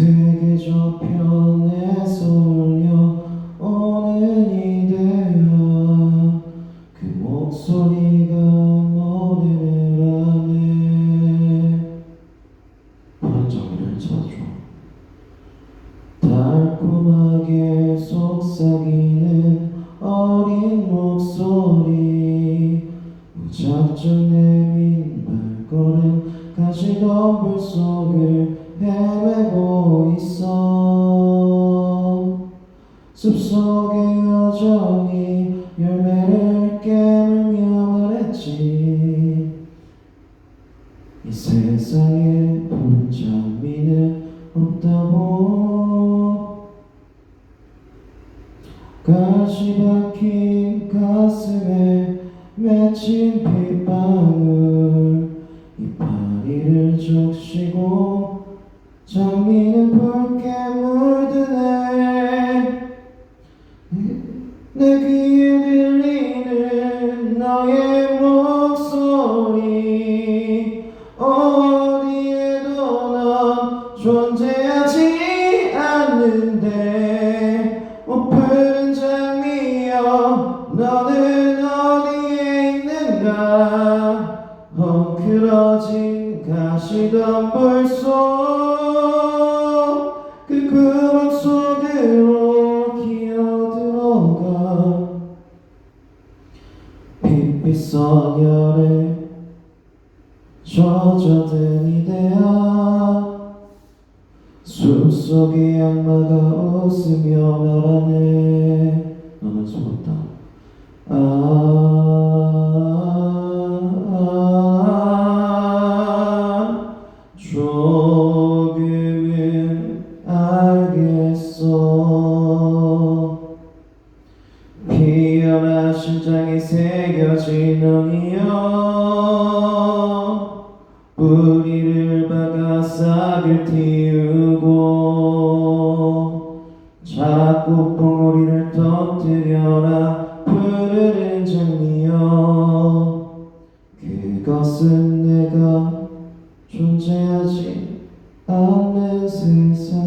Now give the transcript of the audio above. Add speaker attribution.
Speaker 1: 세계 저편에서 울려오는 이대야. 그 목소리가 노래를 하네 반정을 쳐줘 달콤하게 속삭이는 어린 목소리. 무작정 내민 발걸음 가시덤불 속을 헤 숲속에 여전히 열매를 깨물며 말했지. 이 세상에 푸른 장미는 없다고. 가시 박힌 가슴에 맺힌 빗 존재하지 않는데 오 푸른 장미여 너는 어디에 있는가? 헝클어진 가시덤불 속 그 구멍 속으로 기어들어가. 빛빛 서열에 젖어든 이대야 숲 속의 악마가 웃으며 말하네. 너는 숨었다. 아, 조금은 알겠어? 피어나 심장에 새겨진 엉이여 존재하지 않는 세상.